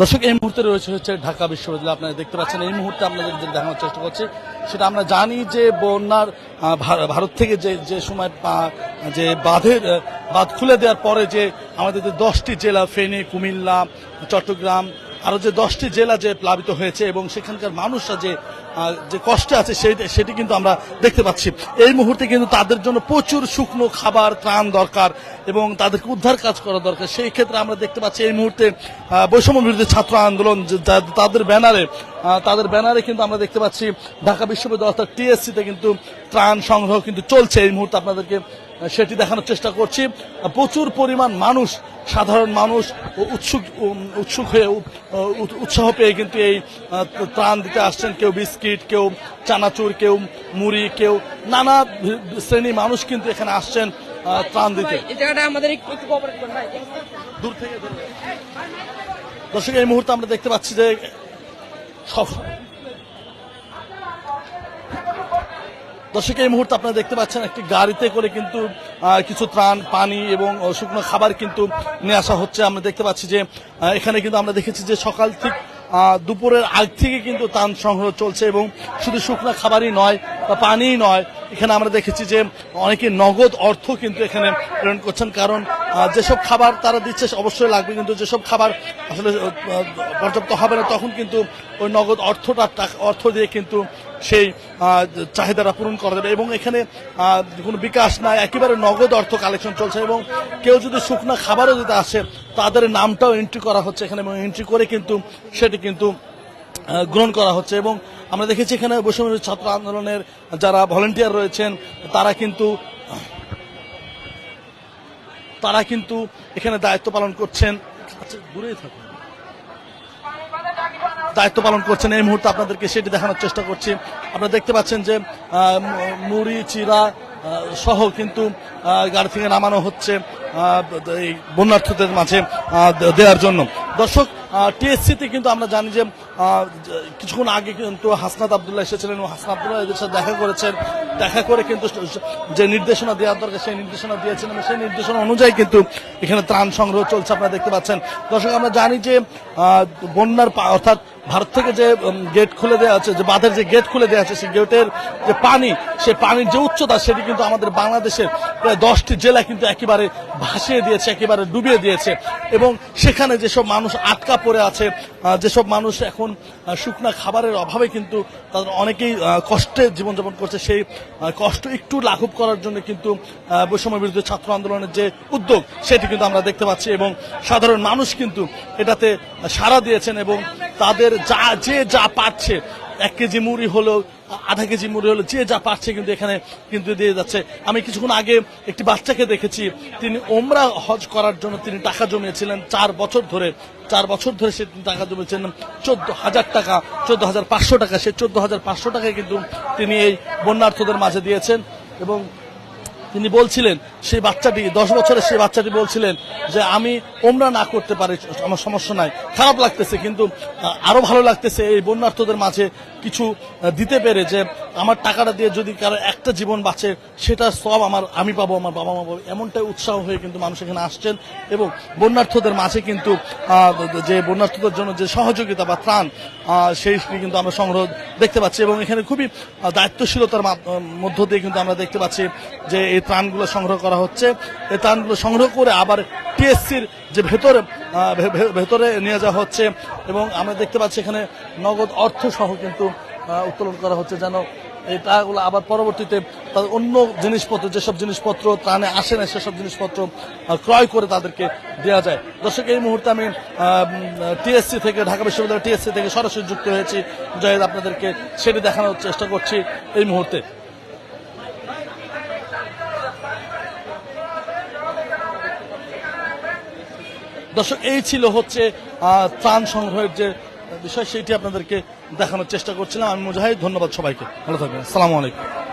দর্শক, এই মুহূর্তে রয়েছে হচ্ছে ঢাকা বিশ্ববিদ্যালয়। আপনারা দেখতে পাচ্ছেন, এই মুহূর্তে আপনাদের যে দেখানোর চেষ্টা করছে, সেটা আমরা জানি যে বন্যার ভারত থেকে যে যে সময় যে বাঁধের বাঁধ খুলে দেওয়ার পরে যে আমাদের যে দশটি জেলা, ফেনী, কুমিল্লা, চট্টগ্রাম আরও যে দশটি জেলা যে প্লাবিত হয়েছে এবং সেখানকার মানুষরা যে যে কষ্টে আছে সেটি কিন্তু আমরা দেখতে পাচ্ছি। এই মুহূর্তে কিন্তু তাদের জন্য প্রচুর শুকনো খাবার, ত্রাণ দরকার এবং তাদেরকে উদ্ধার কাজ করা দরকার। সেই ক্ষেত্রে আমরা দেখতে পাচ্ছি এই মুহূর্তে বৈষম্য বিরোধী ছাত্র আন্দোলন তাদের ব্যানারে তাদের ব্যানারে কিন্তু আমরা দেখতে পাচ্ছি ঢাকা বিশ্ববিদ্যালয় অর্থাৎ টিএসসিতে কিন্তু ত্রাণ সংগ্রহ কিন্তু চলছে। এই মুহূর্তে আপনাদেরকে সেটি দেখানোর চেষ্টা করছি। প্রচুর পরিমাণ মানুষ সাধারণ মানুষ উৎসুক উৎসুক হয়ে উৎসাহ পেয়ে কিন্তু এই ত্রাণ দিতে আসছেন। কেউ বিস্কিট কেউ চানাচুর কেউ মুড়ি কেউ নানা শ্রেণি মানুষ কিন্তু এখানে আসছেন ত্রাণ দিতে। দূর থেকে দর্শক এই মুহূর্তে আমরা দেখতে পাচ্ছি যে দর্শক, এই মুহূর্তে আপনারা দেখতে পাচ্ছেন একটি গাড়িতে করে কিন্তু কিছু ত্রাণ, পানি এবং শুকনো খাবার কিন্তু নিয়ে আসা হচ্ছে। আমরা দেখতে পাচ্ছি যে এখানে কিন্তু আমরা দেখেছি যে সকাল থেকে দুপুরের আগ থেকে কিন্তু ত্রাণ সংগ্রহ চলছে এবং শুধু শুকনো খাবারই নয় বা পানিই নয়, এখানে আমরা দেখেছি যে অনেকে নগদ অর্থ কিন্তু এখানে প্রেরণ করছেন। কারণ যেসব খাবার তারা দিচ্ছে অবশ্যই লাগবে, কিন্তু যেসব খাবার আসলে পর্যাপ্ত হবে না, তখন কিন্তু ওই নগদ অর্থটা অর্থ দিয়ে কিন্তু সেই চাহিদাটা পূরণ করা যাবে এবং এখানে কোনো বিকাশ নাই, একেবারে নগদ অর্থ কালেকশন চলছে এবং কেউ যদি শুকনো খাবারও যদি আসে, তাদের নামটাও এন্ট্রি করা হচ্ছে এখানে এবং এন্ট্রি করে কিন্তু সেটি কিন্তু গ্রহণ করা হচ্ছে এবং আমরা দেখেছি এখানে বৈষম্য ছাত্র আন্দোলনের যারা ভলেন্টিয়ার রয়েছেন, তারা কিন্তু তারা কিন্তু এখানে দায়িত্ব পালন করছেন। আচ্ছা দূরেই থাকুন। দায়িত্ব পালন করছেন। এই মুহূর্তে আপনাদেরকে সেটি দেখানোর চেষ্টা করছি। আপনারা দেখতে পাচ্ছেন যে মুড়ি, চিরা সহ কিন্তু গাড়ি থেকে নামানো হচ্ছে এই বন্যার্থীদের মাঝে দেওয়ার জন্য। দর্শক টিএসসিতে কিন্তু আমরা জানি যে কিছুক্ষণ আগে কিন্তু হাসনাত আবদুল্লাহ এসেছিলেন এবং হাসনাত আবদুল্লাহ এদের সাথে দেখা করেছেন। দেখা করে কিন্তু যে নির্দেশনা দেওয়ার দরকার, সেই নির্দেশনা দিয়েছেন এবং সেই নির্দেশনা অনুযায়ী কিন্তু এখানে ত্রাণ সংগ্রহ চলছে, আপনারা দেখতে পাচ্ছেন। দর্শক, আমরা জানি যে বন্যার অর্থাৎ ভারত থেকে যে গেট খুলে দেওয়া আছে, যে বাঁধের যে গেট খুলে দেওয়া আছে, সেই গেটের যে পানি, সে পানির যে উচ্চতা, সেটি কিন্তু আমাদের বাংলাদেশের প্রায় দশটি জেলা কিন্তু একেবারে ভাসিয়ে দিয়েছে, একেবারে ডুবিয়ে দিয়েছে। এবং সেখানে যেসব মানুষ আটকা পড়ে আছে যেসব মানুষ এখন শুকনা খাবারের অভাবে কিন্তু তাদের অনেকেই কষ্টে জীবনযাপন করছে, সেই কষ্ট একটু লাঘব করার জন্য কিন্তু বৈষম্য বিরুদ্ধে ছাত্র আন্দোলনের যে উদ্যোগ, সেটি কিন্তু আমরা দেখতে পাচ্ছি। এবং সাধারণ মানুষ কিন্তু এটাতে সাড়া দিয়েছেন এবং তাদের যা, যে যা পাচ্ছে এক কেজি মুড়ি হলো, আধা কেজি মুড়ি হলো, যে যা পাচ্ছে কিন্তু এখানে কিন্তু দিয়ে যাচ্ছে। আমি কিছুক্ষণ আগে একটি বাচ্চাকে দেখেছি, তিনি ওমরা হজ করার জন্য তিনি টাকা জমিয়েছিলেন। চার বছর ধরে, চার বছর ধরে সে টাকা জমিয়েছিলেন চোদ্দ হাজার টাকা, চোদ্দ হাজার পাঁচশো টাকা, সে চোদ্দ হাজার পাঁচশো টাকায় কিন্তু তিনি এই বন্যার্থদের মাঝে দিয়েছেন এবং তিনি বলছিলেন সেই বাচ্চাটি দশ বছরের সেই বাচ্চাটি বলছিলেন যে আমি ওমরা না করতে পারি আমার সমস্যা নাই। খারাপ লাগতেছে কিন্তু আহ, আরও ভালো লাগতেছে এই বন্যার্থদের মাঝে কিছু দিতে পেরে যে আমার টাকাটা দিয়ে যদি কারও একটা জীবন বাঁচে সেটা সব আমার আমি পাবো আমার বাবা মা পাবো। এমনটাই উৎসাহ হয়ে কিন্তু মানুষ এখানে আসছেন এবং বন্যার্থদের মাঝে কিন্তু যে বন্যার্থদের জন্য যে সহযোগিতা বা ত্রাণ সেই কিন্তু আমরা সংগ্রহ দেখতে পাচ্ছি এবং এখানে খুবই দায়িত্বশীলতার মধ্য দিয়ে কিন্তু আমরা দেখতে পাচ্ছি যে এই ত্রাণগুলো সংগ্রহ করা হচ্ছে। এই ত্রাণগুলো সংগ্রহ করে আবার টিএসসির যে ভেতরে ভেতরে নিয়ে যাওয়া হচ্ছে এবং আমরা দেখতে পাচ্ছি এখানে নগদ অর্থ সহ কিন্তু উত্তোলন করা হচ্ছে যেন এই টাকাগুলো আবার পরবর্তীতে তাদের অন্য জিনিসপত্র, যেসব জিনিসপত্র ত্রাণে আসে না, সেসব জিনিসপত্র ক্রয় করে তাদেরকে দেওয়া যায়। দর্শক, এই মুহূর্তে আমি টিএসসি থেকে, ঢাকা বিশ্ববিদ্যালয় টিএসসি থেকে সরাসরি যুক্ত হয়েছি। জয়েদ, আপনাদেরকে সেটি দেখানোর চেষ্টা করছি এই মুহূর্তে। দর্শক, এই ছিল হচ্ছে ত্রাণ সংগ্রহের যে বিষয়, সেটি আপনাদেরকে দেখানোর চেষ্টা করছিলাম। আমি মুজাহিদ, ধন্যবাদ সবাইকে। ভালো থাকবেন। আসসালামু আলাইকুম।